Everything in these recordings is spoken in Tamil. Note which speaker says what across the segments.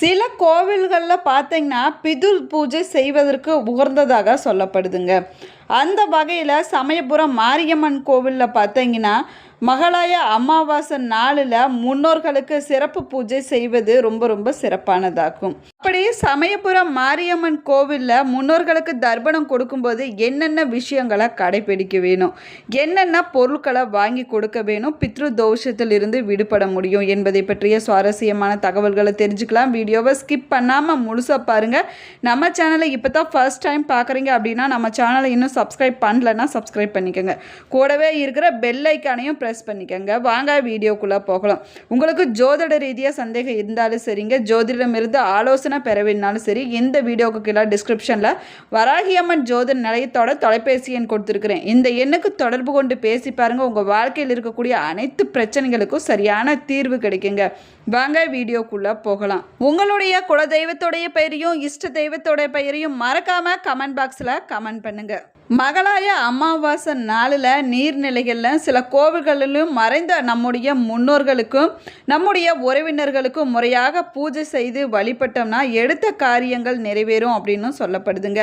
Speaker 1: சில கோவில்களில் பார்த்தீங்கன்னா பிதுர் பூஜை செய்வதற்கு உகந்ததாக சொல்லப்படுதுங்க. அந்த வகையில் சமயபுரம் மாரியம்மன் கோவிலில் பார்த்தீங்கன்னா மகளாய அமாவாசை நாளில் முன்னோர்களுக்கு சிறப்பு பூஜை செய்வது ரொம்ப ரொம்ப சிறப்பானதாகும். அப்படி சமயபுரம் மாரியம்மன் கோவிலில் முன்னோர்களுக்கு தர்ப்பணம் கொடுக்கும்போது என்னென்ன விஷயங்களை கடைபிடிக்க வேணும்? என்னென்ன பொருட்களை வாங்கி கொடுக்க வேணும்? பித்ரு தோஷத்தில் இருந்து விடுபட முடியும் என்பதை பற்றிய சுவாரஸ்யமான தகவல்களை தெரிஞ்சுக்கலாம். வீடியோவை ஸ்கிப் பண்ணாமல் முழுசாக பாருங்கள் நம்ம சேனலை இப்போ தான் ஃபர்ஸ்ட் டைம் பார்க்குறீங்க அப்படின்னா நம்ம சேனலை இன்னும் சப்ஸ்கிரைப் பண்ணலன்னா சப்ஸ்கிரைப் பண்ணிக்கோங்க. கூடவே இருக்கிற பெல் ஐக்கானையும் ப்ரெஸ் பண்ணிக்கோங்க. வாங்க வீடியோக்குள்ளே போகலாம். உங்களுக்கு ஜோதிட ரீதியாக சந்தேகம் இருந்தாலும் சரிங்க. ஜோதிடமிருந்து ஆலோசனை பெற வேணாலும் சரி இந்த வீடியோக்கு கீழே டிஸ்கிரிப்ஷனில் வராகியம்மன் ஜோதிட நிலையத்தோட தொலைபேசி எண் கொடுத்துருக்குறேன். இந்த எண்ணுக்கு தொடர்பு கொண்டு பேசி பாருங்கள் உங்கள் வாழ்க்கையில் இருக்கக்கூடிய அனைத்து பிரச்சனைகளுக்கும் சரியான தீர்வு கிடைக்குங்க. வாங்க வீடியோக்குள்ளே போகலாம். உங்களுடைய குலதெய்வத்துடைய பெயரையும் இஷ்ட தெய்வத்தோடைய பெயரையும் மறக்காமல் கமெண்ட் பாக்ஸில் கமெண்ட் பண்ணுங்கள் மகளாய அமாவாசை நாளில் நீர்நிலைகளில் சில கோவில்களிலும் மறைந்த நம்முடைய முன்னோர்களுக்கும் நம்முடைய உறவினர்களுக்கும் முறையாக பூஜை செய்து வழிபட்டோம்னா எடுத்த காரியங்கள் நிறைவேறும் அப்படின்னு சொல்லப்படுதுங்க.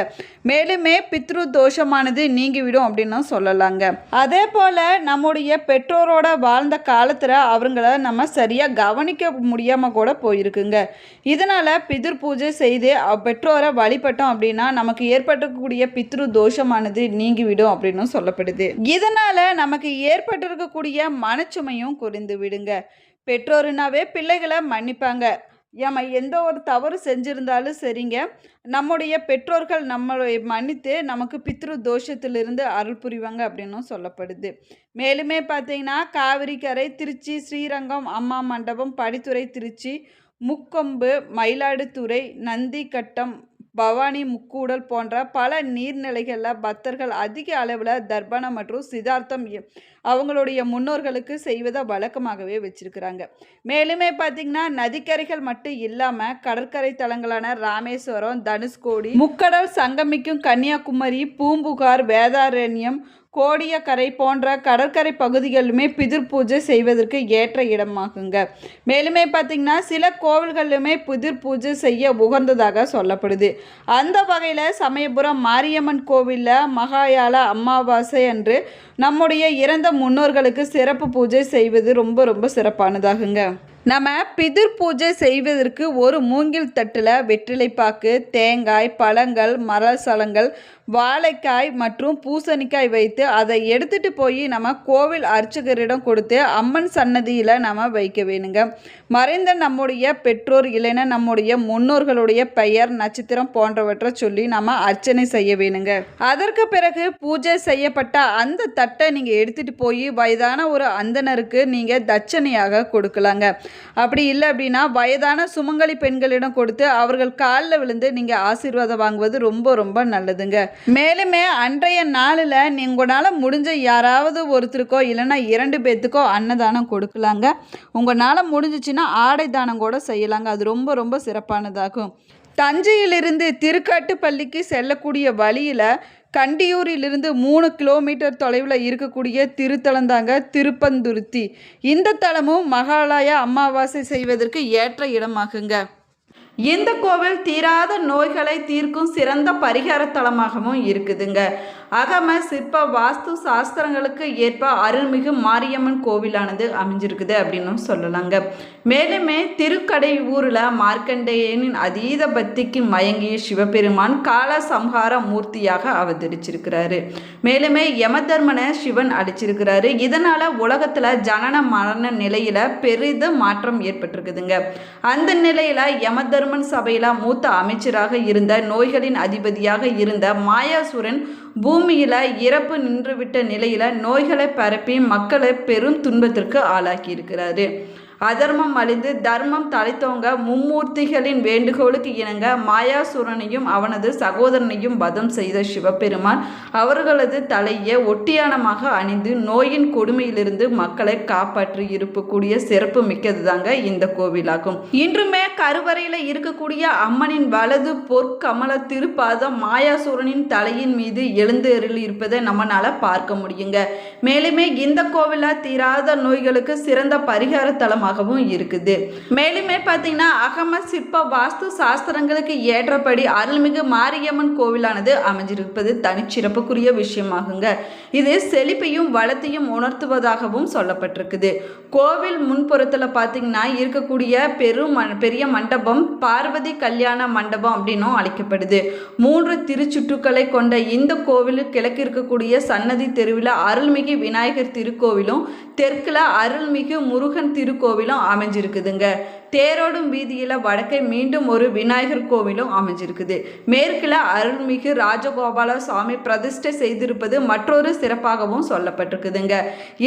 Speaker 1: மேலுமே பித்ரு தோஷமானது நீங்கிவிடும் அப்படின்னு சொல்லலாங்க. அதே போல் நம்முடைய பெற்றோரோட வாழ்ந்த காலத்தில் அவங்கள நம்ம சரியாக கவனிக்க முடியாமல் கூட போயிருக்குங்க. இதனால் பிதிர் பூஜை செய்து பெற்றோரை வழிபட்டோம் அப்படின்னா நமக்கு ஏற்பட்டக்கூடிய பித்ரு தோஷமானது நீங்கிவிடும் அப்படின்னு சொல்லப்படுது. இதனால் நமக்கு ஏற்பட்டிருக்கக்கூடிய மனச்சுமையும் குறைந்து விடுங்க. பெற்றோருனாவே பிள்ளைகளை மன்னிப்பாங்க. ஏமா எந்த ஒரு தவறு செஞ்சுருந்தாலும் சரிங்க. நம்முடைய பெற்றோர்கள் நம்மளை மன்னித்து நமக்கு பித்ரு தோஷத்திலிருந்து அருள் புரிவாங்க அப்படின்னும் சொல்லப்படுது. மேலுமே பார்த்தீங்கன்னா காவிரிக்கரை திருச்சி ஸ்ரீரங்கம் அம்மா மண்டபம் படித்துறை திருச்சி முக்கொம்பு மயிலாடுதுறை நந்திக்கட்டம் பவானி முக்கூடல் போன்ற பல நீர்நிலைகளில் பக்தர்கள் அதிக அளவில் தர்ப்பணம் மற்றும் சிதார்த்தம் அவங்களுடைய முன்னோர்களுக்கு செய்வதை வழக்கமாகவே வச்சிருக்கிறாங்க. மேலுமே பார்த்திங்கன்னா நதிக்கரைகள் மட்டும் இல்லாமல் கடற்கரை தலங்களான ராமேஸ்வரம் தனுஷ்கோடி முக்கடல் சங்கமிக்கும் கன்னியாகுமரி பூம்புகார் வேதாரண்யம் கோடியக்கரை போன்ற கடற்கரை பகுதிகளிலுமே பிதிர் பூஜை செய்வதற்கு ஏற்ற இடமாகுங்க. மேலுமே பார்த்திங்கன்னா சில கோவில்களிலுமே பிதிர் பூஜை செய்ய உகந்ததாக சொல்லப்படுது. அந்த வகையில் சமயபுரம் மாரியம்மன் கோவிலில் மகாயால அமாவாசை அன்று நம்முடைய இறந்த முன்னோர்களுக்கு சிறப்பு பூஜை செய்வது ரொம்ப ரொம்ப சிறப்பானதாகுங்க. நம்ம பிதிர் பூஜை செய்வதற்கு ஒரு மூங்கில் தட்டில் வெற்றிலைப்பாக்கு தேங்காய் பழங்கள் மரசலங்கள் வாழைக்காய் மற்றும் பூசணிக்காய் வைத்து அதை எடுத்துகிட்டு போய் நம்ம கோவில் அர்ச்சகரிடம் கொடுத்து அம்மன் சன்னதியில் நம்ம வைக்க வேணுங்க. மறைந்த நம்முடைய பெற்றோர் இல்லைன்னா நம்முடைய முன்னோர்களுடைய பெயர் நட்சத்திரம் போன்றவற்றை சொல்லி நம்ம அர்ச்சனை செய்ய வேணுங்க. அதற்கு பிறகு பூஜை செய்யப்பட்ட அந்த தட்டை நீங்கள் எடுத்துகிட்டு போய் வயதான ஒரு அந்தனருக்கு நீங்கள் தட்சணையாக கொடுக்கலாங்க. அப்படி இல்லை அப்படின்னா வயதான சுமங்கலி பெண்களிடம் கொடுத்து அவர்கள் காலில் விழுந்து நீங்கள் ஆசீர்வாதம் வாங்குவது ரொம்ப ரொம்ப நல்லதுங்க. மேலுமே அன்றைய நாளில் உங்களால் முடிஞ்ச யாராவது ஒருத்தருக்கோ இல்லைன்னா இரண்டு பேர்த்துக்கோ அன்னதானம் கொடுக்கலாங்க. உங்களால் முடிஞ்சிச்சுன்னா ஆடை தானம் கூட செய்யலாங்க. அது ரொம்ப ரொம்ப சிறப்பானதாகும். தஞ்சையிலிருந்து திருக்காட்டுப்பள்ளிக்கு செல்லக்கூடிய வழியில் கண்டியூரிலிருந்து மூணு கிலோமீட்டர் தொலைவில் இருக்கக்கூடிய திருத்தலந்தாங்க திருப்பந்துருத்தி. இந்த தலமும் மகாலய அமாவாசை செய்வதற்கு ஏற்ற இடமாகுங்க. இந்த கோவில் தீராத நோய்களை தீர்க்கும் சிறந்த பரிகார தலமாகவும் இருக்குதுங்க. அகம சிற்ப வாஸ்து சாஸ்திரங்களுக்கு ஏற்ப அருள்மிகு மாரியம்மன் கோவிலானது அமைஞ்சிருக்குது அப்படின்னும் சொல்லலாங்க. மேலுமே திருக்கடை ஊரில் மார்க்கண்டேயனின் அதீத பக்திக்கு மயங்கிய சிவபெருமான் கால சம்ஹார மூர்த்தியாக அவதரிச்சிருக்கிறாரு. மேலுமே யமதர்மனை சிவன் அடிச்சிருக்கிறாரு. இதனால் உலகத்தில் ஜனன மரண நிலையில் பெரிதும் மாற்றம் ஏற்பட்டிருக்குதுங்க. அந்த நிலையில் ஜெர்மன் சபையில் மூத்த அமைச்சராக இருந்த நோய்களின் அதிபதியாக இருந்த மாயாசுரன் பூமியில் இறப்பு நின்றுவிட்ட நிலையில் நோய்களை பரப்பி மக்களை பெரும் துன்பத்திற்கு ஆளாக்கியிருக்கிறாரு. அதர்மம் அழிந்து தர்மம் தலைத்தோங்க மும்மூர்த்திகளின் வேண்டுகோளுக்கு இணங்க மாயாசுரனையும் அவனது சகோதரனையும் வதம் செய்த சிவபெருமான் அவர்களது தலையை ஒட்டியானமாக அணிந்து நோயின் கொடுமையிலிருந்து மக்களை காப்பாற்றி இருப்பக்கூடிய சிறப்பு மிக்கதுதாங்க இந்த கோவிலாகும். இன்றுமே கருவறையில் இருக்கக்கூடிய அம்மனின் வலது பொற்கமல திருப்பாதம் மாயாசுரனின் தலையின் மீது எழுந்து இருப்பதை நம்மளால பார்க்க முடியுங்க. மேலுமே இந்த கோவில தீராத நோய்களுக்கு சிறந்த பரிகார தலமாக தலமாகவும் இருக்குது. மேலுமே பார்த்தீங்கன்னா அகம சிற்ப வாஸ்து சாஸ்திரங்களுக்கு ஏற்றபடி அருள்மிகு மாரியம்மன் கோவிலானது அமைஞ்சிருப்பது தனிச்சிறப்புக்குரிய விஷயமாகுங்க. இது செழிப்பையும் வளத்தையும் உணர்த்துவதாகவும் சொல்லப்பட்டிருக்குது. கோவில் முன்புறத்தில் பார்த்தீங்கன்னா இருக்கக்கூடிய பெரும் பெரிய மண்டபம் பார்வதி கல்யாண மண்டபம் அப்படின்னும் அழைக்கப்படுது. மூன்று திருச்சுற்றுக்களை கொண்ட இந்த கோவில் கிழக்கு இருக்கக்கூடிய சன்னதி தெருவில் அருள்மிகு விநாயகர் திருக்கோவிலும் தெற்கில் அருள்மிகு முருகன் திருக்கோவில் கோவிலும் அமைஞ்சிருக்குதுங்க. தேரோடும் வீதியில் வடக்கே மீண்டும் ஒரு விநாயகர் கோவிலும் அமைஞ்சிருக்குது. மேற்கில் அருள்மிகு ராஜகோபால சுவாமி பிரதிஷ்டை செய்திருப்பது மற்றொரு சிறப்பாகவும் சொல்லப்பட்டிருக்குதுங்க.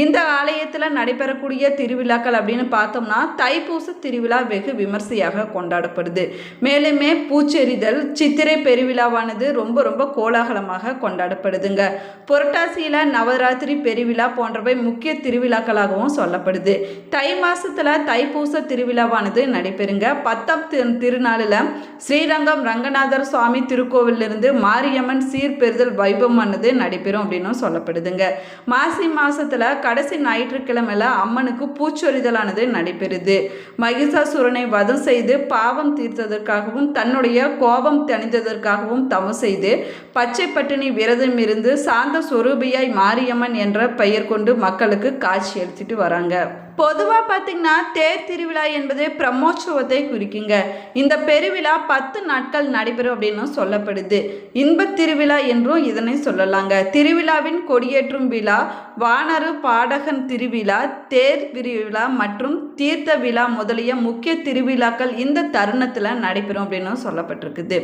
Speaker 1: இந்த ஆலயத்தில் நடைபெறக்கூடிய திருவிழாக்கள் அப்படின்னு பார்த்தோம்னா தைப்பூச திருவிழா வெகு விமர்சையாக கொண்டாடப்படுது. மேலுமே பூச்செறிதல் சித்திரை பெருவிழாவானது ரொம்ப ரொம்ப கோலாகலமாக கொண்டாடப்படுதுங்க. புரட்டாசியில் நவராத்திரி பெருவிழா போன்றவை முக்கிய திருவிழாக்களாகவும் சொல்லப்படுது. தை மாசத்துல தைப்பூச திருவிழாவானது நடைபெறுங்க. பத்தாம் திரு திருநாளில் ஸ்ரீரங்கம் ரங்கநாதர் சுவாமி திருக்கோவிலிருந்து மாரியம்மன் சீர்பெறுதல் வைபவமானது நடைபெறும் அப்படின்னும் சொல்லப்படுதுங்க. மாசி மாசத்துல கடைசி ஞாயிற்றுக்கிழமையில அம்மனுக்கு பூச்சொரிதலானது நடைபெறுது. மகிஷாசுரனை வதம் செய்து பாவம் தீர்த்ததற்காகவும் தன்னுடைய கோபம் தணிந்ததற்காகவும் தவம் செய்து பச்சை பட்டினி விரதம் இருந்து சாந்த சொரூபியாய் மாரியம்மன் என்ற பெயர் கொண்டு மக்களுக்கு காட்சி எடுத்துட்டு வராங்க. பொதுவாக பார்த்தீங்கன்னா தேர் திருவிழா என்பது பிரம்மோற்சவத்தை குறிக்குங்க. இந்த பெருவிழா பத்து நாட்கள் நடைபெறும் அப்படின்னு சொல்லப்படுது. இன்பத் திருவிழா என்றும் இதனை சொல்லலாங்க. திருவிழாவின் கொடியேற்றும் விழா வானரு பாடகன் திருவிழா தேர் திருவிழா மற்றும் தீர்த்த விழா முதலிய முக்கிய திருவிழாக்கள் இந்த தருணத்தில் நடைபெறும் அப்படின்னு சொல்லப்பட்டிருக்குது.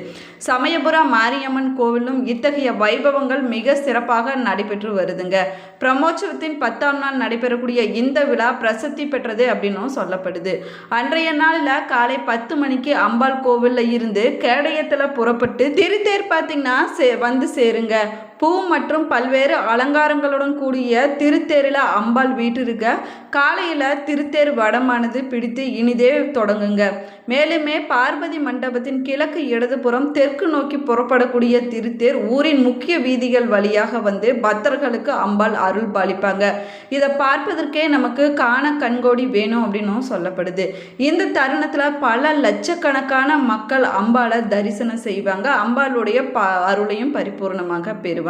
Speaker 1: சமயபுரம் மாரியம்மன் கோவிலும் இத்தகைய வைபவங்கள் மிக சிறப்பாக நடைபெற்று வருதுங்க. பிரம்மோற்சவத்தின் பத்தாம் நாள் நடைபெறக்கூடிய இந்த விழா பிரசித்தி பெற்றது அப்படின்னும் சொல்லப்படுது. அன்றைய நாளில் காலை பத்து மணிக்கு அம்பாள் கோவிலில் இருந்து கேடயத்தில் புறப்பட்டு திருத்தேர் பார்த்தீங்கன்னா சே வந்து சேருங்க. பூ மற்றும் பல்வேறு அலங்காரங்களுடன் கூடிய திருத்தேரில் அம்பாள் வீட்டிருக்க காலையில் திருத்தேர் வடமானது பிடித்து இனிதே தொடங்குங்க. மேலுமே பார்வதி மண்டபத்தின் கிழக்கு இடதுபுறம் தெற்கு நோக்கி புறப்படக்கூடிய திருத்தேர் ஊரின் முக்கிய வீதிகள் வழியாக வந்து பக்தர்களுக்கு அம்பாள் அருள் பாலிப்பாங்க. இதை பார்ப்பதற்கே நமக்கு காண கண்கோடி வேணும் அப்படின்னும் சொல்லப்படுது. இந்த தருணத்தில் பல லட்சக்கணக்கான மக்கள் அம்பாளை தரிசனம் செய்வாங்க. அம்பாளுடைய ப அருளையும் பரிபூர்ணமாக பெறுவாங்க.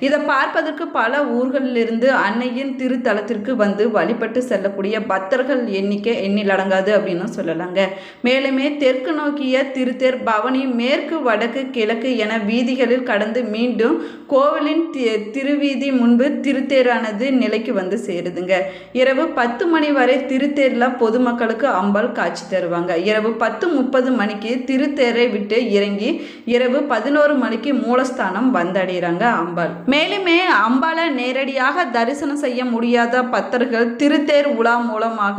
Speaker 1: இதை பார்ப்பதற்கு பல ஊர்களிலிருந்து அன்னையின் திருத்தலத்திற்கு வந்து வழிபட்டு செல்லக்கூடிய பக்தர்கள் எண்ணிக்கை எண்ணிலடங்காது அப்படின்னு சொல்லலாங்க. மேலுமே தெற்கு நோக்கிய திருத்தேர் பவனி மேற்கு வடக்கு கிழக்கு என வீதிகளில் கடந்து மீண்டும் கோவிலின் தி- திருவீதி முன்பு திருத்தேரானது நிலைக்கு வந்து சேருதுங்க. இரவு பத்து மணி வரை திருத்தேரில் பொதுமக்களுக்கு அம்பாள் காட்சி தருவாங்க. இரவு பத்து முப்பது மணிக்கு திருத்தேரை விட்டு இறங்கி இரவு பதினோரு மணிக்கு மூலஸ்தானம் வந்தடைகிறாங்க. அம்பாள். மேலுமே அம்பாளை நேரடியாக தரிசனம் செய்ய முடியாத பக்தர்கள் திருத்தேர் உலா மூலமாக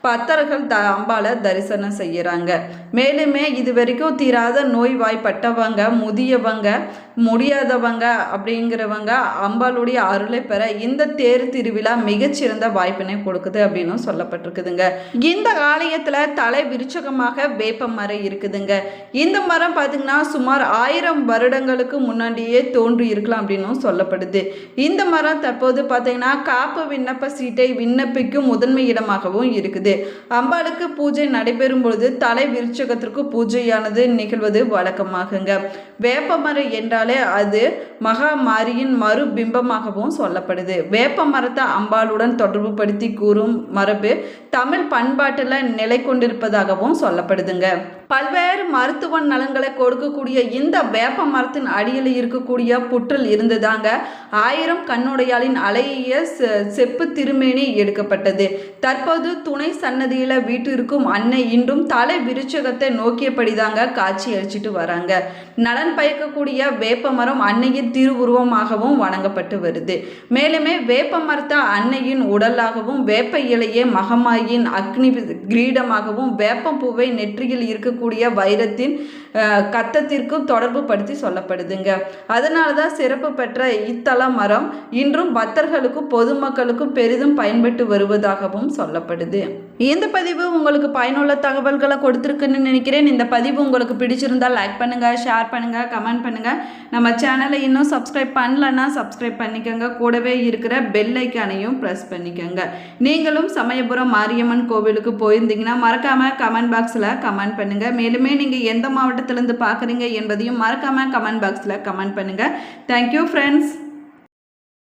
Speaker 1: பக்தர்கள் த அம்பாளை தரிசனம் செய்கிறாங்க மேலுமே இது வரைக்கும் தீராத நோய்வாய்ப்பட்டவங்க முதியவங்க முடியாதவங்க அப்படிங்கிறவங்க அம்பாளுடைய அருளை பெற இந்த தேர் திருவிழா மிகச்சிறந்த வாய்ப்பினை கொடுக்குது அப்படின்னும் சொல்லப்பட்டிருக்குதுங்க. இந்த ஆலயத்தில் தலை விருச்சகமாக வேப்ப மரம் இருக்குதுங்க. இந்த மரம் பார்த்திங்கன்னா சுமார் ஆயிரம் வருடங்களுக்கு முன்னாடியே தோன்றி இருக்கலாம் அப்படின்னும் சொல்லப்படுது. இந்த மரம் தற்போது பார்த்திங்கன்னா காப்பு விண்ணப்ப சீட்டை விண்ணப்பிக்கும் முதன்மை இடமாகவும் இருக்குது. அம்பாளுக்கு பூஜை நடைபெறும் பொழுது தலை விருச்சகத்திற்கு பூஜையானது நிகழ்வது வழக்கமாகுங்க. வேப்பமரம் என்றால் அது மகாமாரியின் மறுபிம்பமாகவும் சொல்லப்படுது. வேப்ப மரத்தை அம்பாளுடன் தொடர்பு படுத்தி கூறும் மரபு தமிழ் பண்பாட்டில் நிலை கொண்டிருப்பதாகவும் சொல்லப்படுதுங்க. பல்வேறு மருத்துவ நலன்களை கொடுக்கக்கூடிய இந்த வேப்ப மரத்தின் அடியில் இருக்கக்கூடிய புற்றில் இருந்துதாங்க ஆயிரம் கண்ணுடையாளின் அழகிய செ- செப்பு திருமேனி எடுக்கப்பட்டது. தற்போது துணை சன்னதியில் வீட்டிற்கும் அன்னை இன்றும் தலை விருச்சகத்தை நோக்கியபடிதாங்க காட்சி அளிச்சிட்டு வராங்க. நலன் பயக்கக்கூடிய வேப்ப மரம் அன்னையின் திருவுருவமாகவும் வணங்கப்பட்டு வருது. மேலுமே வேப்ப மரத்தை அன்னையின் உடலாகவும் வேப்ப இலையே மகமாயின் அக்னி கிரீடமாகவும் வேப்பம் பூவை நெற்றியில் இருக்க இருக்கக்கூடிய வைரத்தின் கத்தத்திற்கும் தொடர்பு படுத்தி சொல்லப்படுதுங்க. அதனால தான் சிறப்பு பெற்ற இத்தல மரம் இன்றும் பக்தர்களுக்கும் பொதுமக்களுக்கும் பெரிதும் பயன்பட்டு வருவதாகவும் சொல்லப்படுது. இந்த பதிவு உங்களுக்கு பயனுள்ள தகவல்களை கொடுத்துருக்குன்னு நினைக்கிறேன். இந்த பதிவு உங்களுக்கு பிடிச்சிருந்தால் லைக் பண்ணுங்கள் ஷேர் பண்ணுங்கள் கமெண்ட் பண்ணுங்கள் நம்ம சேனலை இன்னும் சப்ஸ்கிரைப் பண்ணலன்னா சப்ஸ்கிரைப் பண்ணிக்கோங்க. கூடவே இருக்கிற பெல் ஐக்கானையும் ப்ரெஸ் பண்ணிக்கோங்க. நீங்களும் சமயபுரம் மாரியம்மன் கோவிலுக்கு போயிருந்தீங்கன்னா மறக்காமல் கமெண்ட் பாக்ஸில் கமெண்ட் பண்ணுங்கள் மேலுமே நீங்கள் எந்த மாவட்டத்திலேருந்து பார்க்குறீங்க என்பதையும் மறக்காமல் கமெண்ட் பாக்ஸில் கமெண்ட் பண்ணுங்கள் தேங்க்யூ ஃப்ரெண்ட்ஸ்